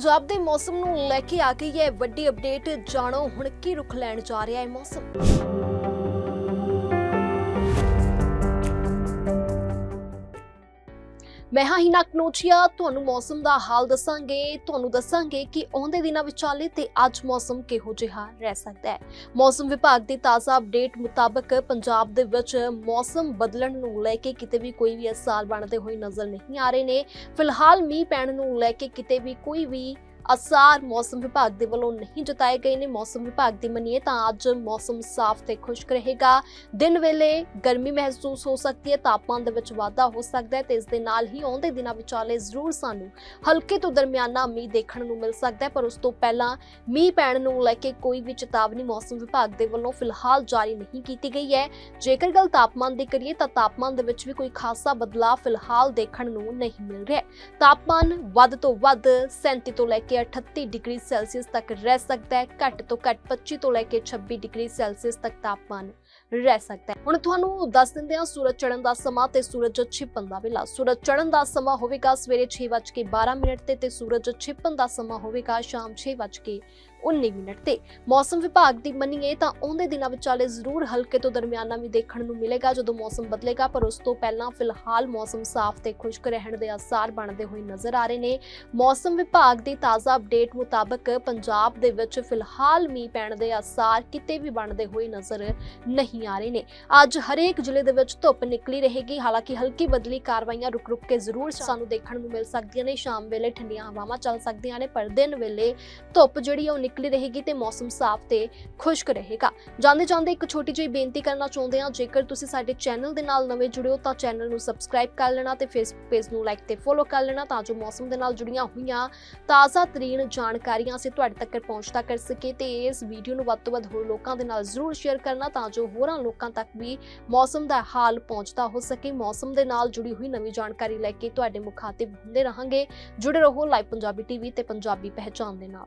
ਪੰਜਾਬ ਦੇ ਮੌਸਮ ਨੂੰ ਲੈ ਕੇ ਆ ਗਈ ਹੈ ਵੱਡੀ ਅਪਡੇਟ। ਜਾਣੋ ਹੁਣ ਕੀ ਰੁਖ ਲੈਣ ਜਾ ਰਿਹਾ ਹੈ ਮੌਸਮ। ਮੈਂ ਹਾਂ ਹਿਨਾ ਕਨੋਚੀਆ, ਤੁਹਾਨੂੰ ਮੌਸਮ ਦਾ ਹਾਲ ਦੱਸਾਂਗੇ। ਤੁਹਾਨੂੰ ਦੱਸਾਂਗੇ ਕਿ ਆਉਂਦੇ ਦਿਨਾਂ ਵਿਚਾਲੇ ਤੇ ਅੱਜ ਮੌਸਮ ਕਿਹੋ ਜਿਹਾ ਰਹਿ ਸਕਦਾ ਹੈ। ਮੌਸਮ ਵਿਭਾਗ ਦੀ ਤਾਜ਼ਾ ਅਪਡੇਟ ਮੁਤਾਬਕ ਪੰਜਾਬ ਦੇ ਵਿੱਚ ਮੌਸਮ ਬਦਲਣ ਨੂੰ ਲੈ ਕੇ ਕਿਤੇ ਵੀ ਕੋਈ ਵੀ ਅਸਾਰ ਬਣਦੇ ਹੋਏ ਨਜ਼ਰ ਨਹੀਂ ਆ ਰਹੇ ਨੇ। ਫਿਲਹਾਲ ਮੀਂਹ ਪੈਣ ਨੂੰ ਲੈ ਕੇ ਕਿਤੇ ਵੀ ਕੋਈ ਵੀ ਅਸਾਰ ਮੌਸਮ ਵਿਭਾਗ ਦੇ ਵੱਲੋਂ ਨਹੀਂ ਜਤਾਏ ਗਏ ਨੇ। ਮੌਸਮ ਵਿਭਾਗ ਦੀ ਮੰਨੀਏ ਤਾਂ ਅੱਜ ਮੌਸਮ ਸਾਫ਼ ਤੇ ਖੁਸ਼ਕ ਰਹੇਗਾ। ਦਿਨ ਵੇਲੇ ਗਰਮੀ ਮਹਿਸੂਸ ਹੋ ਸਕਦੀ ਹੈ, ਤਾਪਮਾਨ ਦੇ ਵਿੱਚ ਵਾਧਾ ਹੋ ਸਕਦਾ ਹੈ ਤੇ ਇਸ ਦੇ ਨਾਲ ਹੀ ਆਉਂਦੇ ਦਿਨਾਂ ਵਿਚਾਲੇ ਜ਼ਰੂਰ ਸਾਨੂੰ ਹਲਕੇ ਤੋਂ ਦਰਮਿਆਨਾ ਮੀਂਹ ਦੇਖਣ ਨੂੰ ਮਿਲ ਸਕਦਾ ਹੈ, ਪਰ ਉਸ ਤੋਂ ਪਹਿਲਾਂ ਮੀਂਹ ਪੈਣ ਨੂੰ ਲੈ ਕੇ ਕੋਈ ਵੀ ਚੇਤਾਵਨੀ ਮੌਸਮ ਵਿਭਾਗ ਦੇ ਵੱਲੋਂ ਫਿਲਹਾਲ ਜਾਰੀ ਨਹੀਂ ਕੀਤੀ ਗਈ ਹੈ। ਜੇਕਰ ਗੱਲ ਤਾਪਮਾਨ ਦੀ ਕਰੀਏ ਤਾਂ ਤਾਪਮਾਨ ਦੇ ਵਿੱਚ ਵੀ ਕੋਈ ਖਾਸਾ ਬਦਲਾਅ ਫਿਲਹਾਲ ਦੇਖਣ ਨੂੰ ਨਹੀਂ ਮਿਲ ਰਿਹਾ ਤਾਪਮਾਨ ਵੱਧ ਤੋਂ ਵੱਧ 37 ਤੋਂ ਲੈ ਕੇ 38 ਡਿਗਰੀ ਸੈਲਸੀਅਸ ਤੱਕ ਰਹਿ ਸਕਦਾ ਹੈ, ਘੱਟ ਤੋਂ ਘੱਟ 25 ਤੋਂ ਲੈ ਕੇ 26 ਡਿਗਰੀ ਸੈਲਸੀਅਸ ਤੱਕ ਤਾਪਮਾਨ ਰਹਿ ਸਕਦਾ ਹੈ। ਹੁਣ ਤੁਹਾਨੂੰ ਦੱਸ ਦਿੰਦੇ ਹਾਂ ਸੂਰਜ ਚੜ੍ਹਨ ਦਾ ਸਮਾਂ ਤੇ ਸੂਰਜ ਛਿਪਣ ਦਾ ਵੇਲਾ। ਸੂਰਜ ਚੜ੍ਹਨ ਦਾ ਸਮਾਂ ਹੋਵੇਗਾ ਸਵੇਰੇ 6:12 ਮਿੰਟ ਤੇ ਤੇ ਸੂਰਜ ਛਿਪਣ ਦਾ ਸਮਾਂ ਹੋਵੇਗਾ ਸ਼ਾਮ 6:19 ਮਿੰਟ ਤੇ। ਮੌਸਮ ਵਿਭਾਗ ਦੀ ਮੰਨੀਏ ਤਾਂ ਆਉਂਦੇ ਦਿਨਾਂ ਵਿਚਾਲੇ ਜ਼ਰੂਰ ਹਲਕੇ ਤੋਂ ਦਰਮਿਆਨਾ ਵੀ ਦੇਖਣ ਨੂੰ ਮਿਲੇਗਾ ਜਦੋਂ ਮੌਸਮ ਬਦਲੇਗਾ ਪਰ ਉਸ ਤੋਂ ਪਹਿਲਾਂ ਫਿਲਹਾਲ ਮੌਸਮ ਸਾਫ਼ ਤੇ ਖੁਸ਼ਕ ਰਹਿਣ ਦੇ ਆਸਾਰ ਬਣਦੇ ਹੋਏ ਨਜ਼ਰ ਆ ਰਹੇ ਨੇ। ਮੌਸਮ ਵਿਭਾਗ ਦੀ ਤਾਜ਼ਾ ਅਪਡੇਟ ਮੁਤਾਬਕ ਪੰਜਾਬ ਦੇ ਵਿੱਚ ਫਿਲਹਾਲ ਮੀਂਹ ਪੈਣ ਦੇ ਆਸਾਰ ਕਿਤੇ ਵੀ ਬਣਦੇ ਹੋਏ ਨਜ਼ਰ ਨਹੀਂ ਆ ਰਹੇ ਨੇ। ਅੱਜ ਹਰੇਕ ਜ਼ਿਲ੍ਹੇ ਦੇ ਵਿੱਚ ਧੁੱਪ ਨਿਕਲੀ ਰਹੇਗੀ ਹਾਲਾਂਕਿ ਹਲਕੀ ਬਦਲੀ ਕਾਰਵਾਈਆਂ ਰੁਕ-ਰੁਕ ਕੇ ਜ਼ਰੂਰ ਸਾਨੂੰ ਦੇਖਣ ਨੂੰ ਮਿਲ ਸਕਦੀਆਂ ਨੇ। ਸ਼ਾਮ ਵੇਲੇ ਠੰਡੀਆਂ ਹਵਾਵਾਂ ਚੱਲ ਸਕਦੀਆਂ ਨੇ ਪਰ ਦਿਨ ਵੇਲੇ ਧੁੱਪ ਜਿਹੜੀ ਉਹ ਨਿਕਲੀ ਰਹੇਗੀ ਤੇ ਮੌਸਮ ਸਾਫ਼ ਤੇ ਖੁਸ਼ਕ ਰਹੇਗਾ। ਜਾਂਦੇ ਜਾਂਦੇ ਇੱਕ ਛੋਟੀ ਜਿਹੀ ਬੇਨਤੀ ਕਰਨਾ ਚਾਹੁੰਦੇ ਹਾਂ, ਜੇਕਰ ਤੁਸੀਂ ਸਾਡੇ ਚੈਨਲ ਦੇ ਨਾਲ ਨਵੇਂ ਜੁੜੇ ਹੋ ਤਾਂ ਚੈਨਲ ਨੂੰ ਸਬਸਕ੍ਰਾਈਬ ਕਰ ਲੈਣਾ ਤੇ ਫੇਸਬੁੱਕ ਪੇਜ ਨੂੰ ਲਾਈਕ ਤੇ ਫੋਲੋ ਕਰ ਲੈਣਾ ਤਾਂ ਜੋ ਮੌਸਮ ਦੇ ਨਾਲ ਜੁੜੀਆਂ ਹੋਈਆਂ ਤਾਜ਼ਾ ਤਰੀਨ ਜਾਣਕਾਰੀਆਂ ਅਸੀਂ ਤੁਹਾਡੇ ਤੱਕ ਪਹੁੰਚਦਾ ਕਰ ਸਕੇ ਤੇ ਇਸ ਵੀਡੀਓ ਨੂੰ ਵੱਧ ਤੋਂ ਵੱਧ ਹੋਰ ਲੋਕਾਂ ਦੇ ਨਾਲ ਜ਼ਰੂਰ ਸ਼ੇਅਰ ਕਰਨਾ ਤਾਂ ਜੋ ਹੋਰਾਂ ਲੋਕਾਂ ਤੱਕ ਵੀ ਮੌਸਮ ਦਾ ਹਾਲ ਪਹੁੰਚਦਾ ਹੋ ਸਕੇ। ਮੌਸਮ ਦੇ ਨਾਲ ਜੁੜੀ ਹੋਈ ਨਵੀਂ ਜਾਣਕਾਰੀ ਲੈ ਕੇ ਤੁਹਾਡੇ ਮੁਖਾਤਿਬ ਹੁੰਦੇ ਰਹਾਂਗੇ। ਜੁੜੇ ਰਹੋ ਲਾਈਵ ਪੰਜਾਬੀ ਟੀਵੀ ਤੇ ਪੰਜਾਬੀ ਪਹਿਚਾਨ ਦੇ ਨਾਲ।